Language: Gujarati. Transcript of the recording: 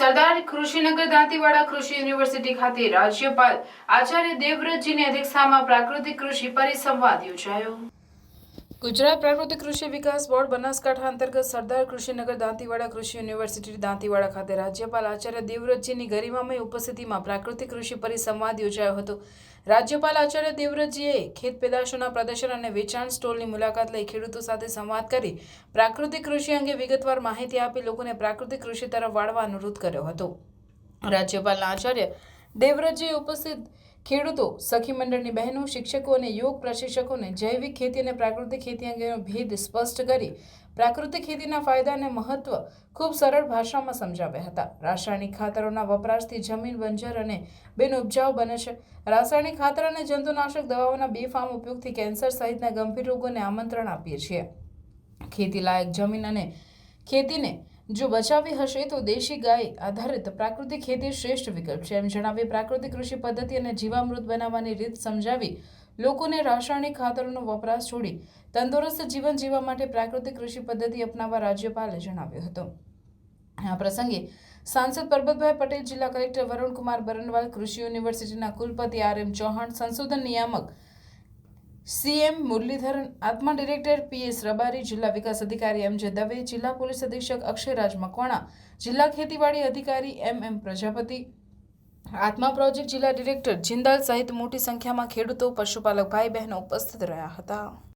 સરદાર કૃષિનગર દાંતીવાડા કૃષિ યુનિવર્સિટી ખાતે રાજ્યપાલ આચાર્ય દેવવ્રતજીની અધ્યક્ષતામાં પ્રાકૃતિક કૃષિ પરિસંવાદ યોજાયો. ગુજરાત પ્રાકૃતિક કૃષિ વિકાસ બોર્ડ બનાસકાંઠા અંતર્ગત સરદાર કૃષિનગર દાંતીવાડા કૃષિ યુનિવર્સિટી દાંતીવાડા ખાતે રાજ્યપાલ આચાર્ય દેવવ્રતજીની ગરિમામય ઉપસ્થિતિમાં પ્રાકૃતિક કૃષિ પરિસંવાદ યોજાયો હતો. રાજ્યપાલ આચાર્ય દેવવ્રતજીએ ખેત પેદાશોના પ્રદર્શન અને વેચાણ સ્ટોલની મુલાકાત લઈ ખેડૂતો સાથે સંવાદ કરી પ્રાકૃતિક કૃષિ અંગે વિગતવાર માહિતી આપી લોકોને પ્રાકૃતિક કૃષિ તરફ વાળવા અનુરોધ કર્યો હતો. રાજ્યપાલના આચાર્ય દેવવ્રતજીએ ઉપસ્થિત ખેડૂતો, સખી મંડળની બહેનો, શિક્ષકો અને યોગ પ્રશિક્ષકોને જૈવિક ખેતી અને પ્રાકૃતિક ખેતી અંગેનો ભેદ સ્પષ્ટ કરી પ્રાકૃતિક ખેતીના ફાયદા અને મહત્વ ખૂબ સરળ ભાષામાં સમજાવ્યા હતા. રાસાયણિક ખાતરોના વપરાશથી જમીન બંજર અને બિનઉપજાઉ બને છે. રાસાયણિક ખાતર અને જંતુનાશક દવાઓના બેફામ ઉપયોગથી કેન્સર સહિતના ગંભીર રોગોને આમંત્રણ આપીએ છીએ. ખેતી લાયક જમીન અને ખેતીને જો બચાવી હશે તો દેશી ગાય આધારિત પ્રાકૃતિક ખેતી શ્રેષ્ઠ વિકલ્પ છે. એમ જણાવી પ્રાકૃતિક કૃષિ પદ્ધતિ અને જીવામૃત બનાવવાની રીત સમજાવી લોકોને રાસાયણિક ખાતરોનો વપરાશ છોડી તંદુરસ્ત જીવન જીવવા માટે પ્રાકૃતિક કૃષિ પદ્ધતિ અપનાવવા રાજ્યપાલે જણાવ્યું હતું. આ પ્રસંગે સાંસદ પરબતભાઈ પટેલ, જિલ્લા કલેક્ટર વરુણકુમાર બરનવાલ, કૃષિ યુનિવર્સિટીના કુલપતિ આર એમ ચૌહાણ, સંશોધન નિયામક સીએમ મુરલીધરન, આત્મા ડિરેક્ટર પીએસ રબારી, જિલ્લા વિકાસ અધિકારી એમ. જે દવે, જિલ્લા પોલીસ અધિક્ષક અક્ષયરાજ મકવાણા, જિલ્લા ખેતીવાડી અધિકારી એમ. એમ. પ્રજાપતિ. આત્મા પ્રોજેક્ટ જિલ્લા ડિરેક્ટર જિંદાલ સહિત મોટી સંખ્યામાં ખેડૂતો, પશુપાલક ભાઈ બહેનો ઉપસ્થિત રહ્યા હતા.